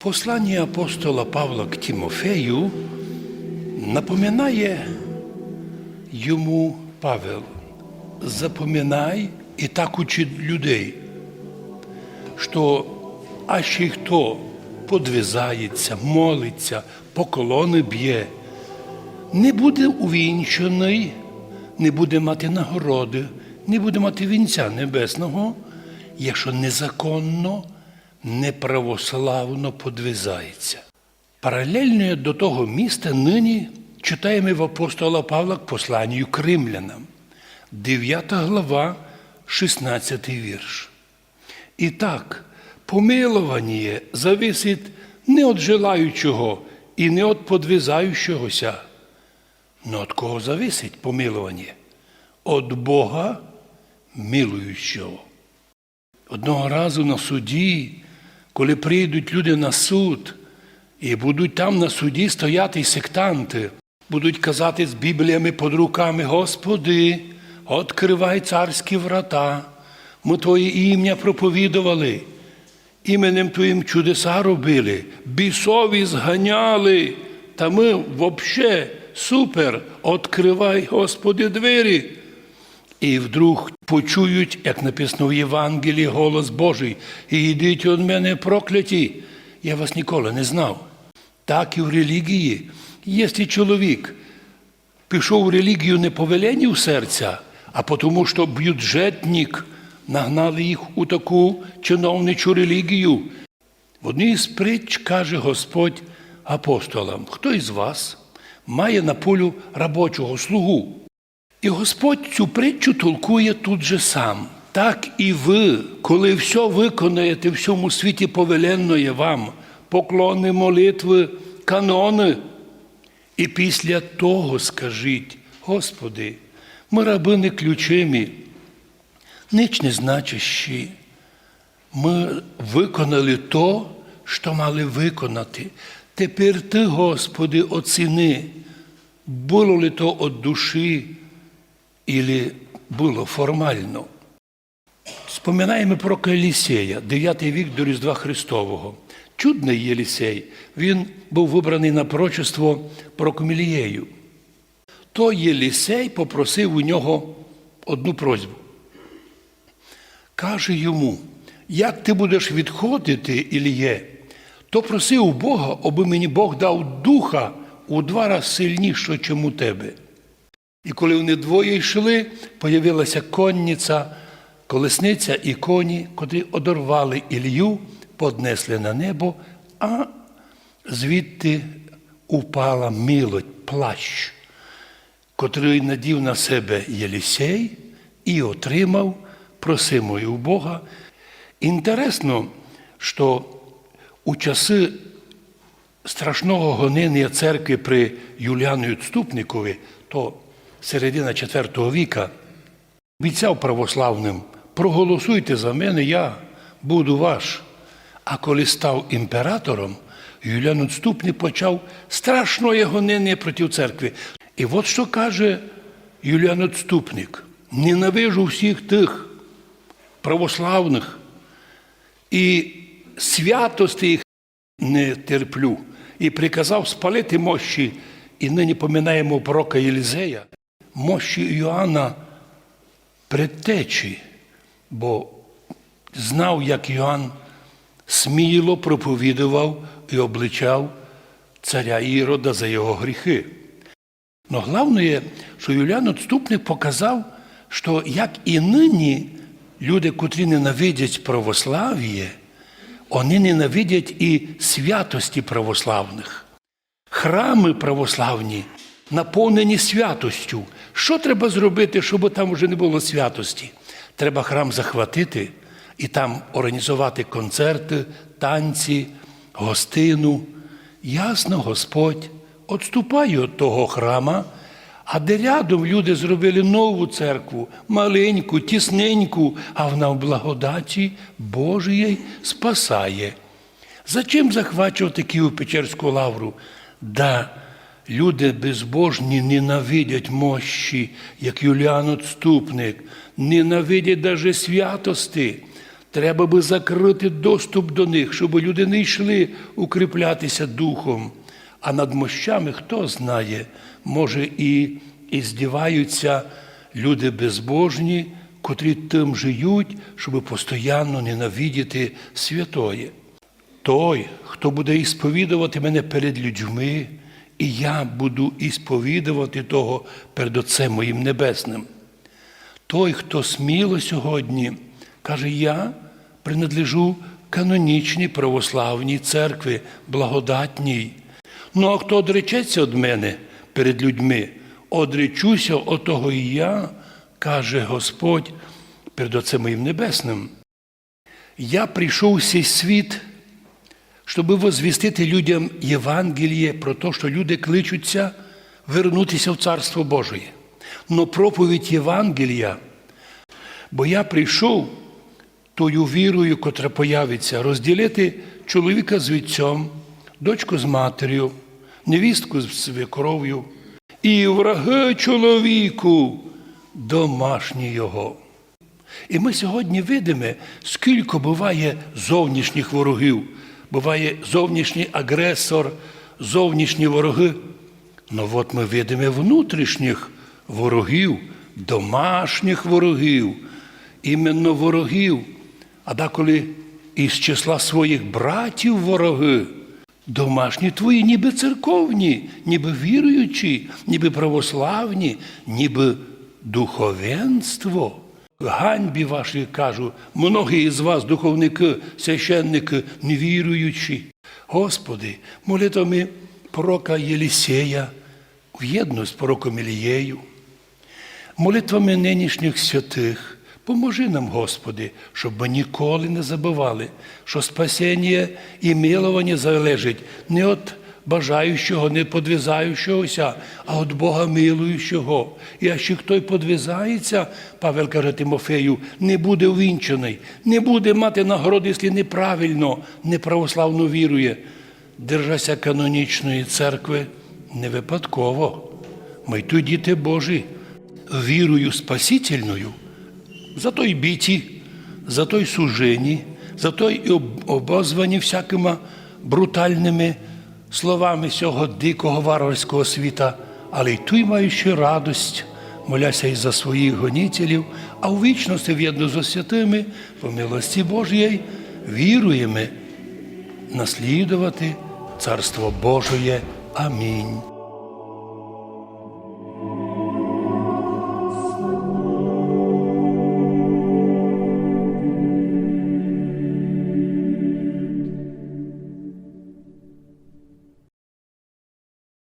Послання апостола Павла к Тимофею напоминає йому Павел. Запоминай і так учить людей, що а ще хто подвизається, молиться, поколони б'є, не буде увінчений, не буде мати нагороди, не буде мати вінця небесного, якщо незаконно, неправославно подвизається. Паралельно до того міста нині читаємо в апостола Павла к посланню к римлянам, 9 глава, 16 вірш. І так, помилування зависить не від желаючого і не від подвизаючогося, но від кого зависить помилування? Від Бога милуючого. Одного разу на суді, коли прийдуть люди на суд, і будуть там на суді стояти сектанти, будуть казати з Бібліями під руками, Господи, відкривай царські врата, ми Твоє ім'я проповідували, іменем Твоїм чудеса робили, бісові зганяли, та ми взагалі супер, відкривай, Господи, двері. І вдруг почують, як написано в Євангелії, голос Божий, і йдіть від мене прокляті. Я вас ніколи не знав. Так і в релігії. Якщо чоловік пішов в релігію не по веленню серця, а тому, що бюджетник нагнали їх у таку чиновничу релігію. В одній з притч каже Господь апостолам, хто із вас має на полю робочого слугу, і Господь цю притчу толкує тут же сам. Так і ви, коли все виконаєте в всьому світі повеленное вам, поклони, молитви, канони. І після того скажіть, Господи, ми рабини ключимі, ніч не значащі. Ми виконали то, що мали виконати. Тепер Ти, Господи, оціни, було ли то від душі, или було формально. Споминаємо про Елісея, 9 вік до Різдва Христового. Чудний Єлісей, він був вибраний на прочество Прокомілією. То Єлісей попросив у нього одну просьбу. Каже йому, як ти будеш відходити, Іліє, то проси у Бога, аби мені Бог дав духа у два рази сильніше, чим у тебе. І коли вони двоє йшли, появилася конниця, колесниця і коні, котрі одорвали Ілью, поднесли на небо, а звідти упала милоть, плащ, котрий надів на себе Єлісей і отримав, просимою у Бога. Інтересно, що у часи страшного гонення церкви при Юліану Відступникові, то середина IV віка, обіцяв православним, проголосуйте за мене, я буду ваш. А коли став імператором, Юліан Відступник почав страшне гонення проти церкви. І от що каже Юліан Відступник: ненавижу всіх тих православних і святості їх не терплю. І приказав спалити мощі, і нині поминаємо пророка Єлізея, мощі Йоанна предтечі, бо знав, як Йоанн сміло проповідував і обличав царя Ірода за його гріхи. Но головне, що Юліан Отступник показав, що як і нині люди, котрі ненавидять православ'я, вони ненавидять і святості православних. Храми православні наповнені святостю. Що треба зробити, щоб там вже не було святості? Треба храм захватити і там організувати концерти, танці, гостину. Ясно, Господь відступає від того храма, а де рядом люди зробили нову церкву, маленьку, тісненьку, а вона в благодаті Божої спасає. Зачем захвачувати Київ Печерську лавру? Да люди безбожні ненавидять мощі, як Юліан Отступник, ненавидять даже святости. Треба би закрити доступ до них, щоб люди не йшли укріплятися духом. А над мощами, хто знає, може і, і здіваються люди безбожні, котрі тим живуть, щоб постійно ненавидіти святоє. Той, хто буде ісповідувати мене перед людьми, і я буду ісповідувати того перед Отцем моїм Небесним. Той, хто сміло сьогодні, каже, я принадлежу канонічній православній церкві, благодатній. Ну а хто одречеться від мене перед людьми, одречуся от того і я, каже Господь перед Отцем моїм Небесним. Я прийшов у цей світ, щоб возвістити людям Євангеліє про те, що люди кличуться вернутися в Царство Божє. Но проповідь Євангелія, бо я прийшов тою вірою, котра появиться, розділити чоловіка з вітцем, дочку з матер'ю, невістку з свекров'ю і враги чоловіку домашній його. І ми сьогодні видимо, скільки буває зовнішніх ворогів, буває зовнішній агресор, зовнішні вороги. Ну от ми видимо внутрішніх ворогів, домашніх ворогів, іменно ворогів, а деколи із числа своїх братів вороги. Домашні твої, ніби церковні, ніби віруючі, ніби православні, ніби духовенство. Ганьбі ваші кажу, многі із вас, духовники, священники, невіруючі. Господи, молитвами пророка Єлісея, в'єдно з пророком Ілією, молитвами нинішніх святих, поможи нам, Господи, щоб ми ніколи не забували, що спасіння і милування залежить не від бажаючого, не подвизаючогося, а від Бога милуючого. І якщо хто подвизається, Павел каже Тимофею, не буде увінчений, не буде мати нагороди, якщо неправильно, неправославно вірує. Держася канонічної церкви не випадково. Ми тут діти Божі, вірою спасительною, за той біті, за той сужені, за той обозвані всякими брутальними словами цього дикого варварського світа, але й той маючи радость, моляся і за своїх гонітелів, а у вічності в'єдно з святими, по милості Божій, віруємо наслідувати Царство Божоє. Амінь.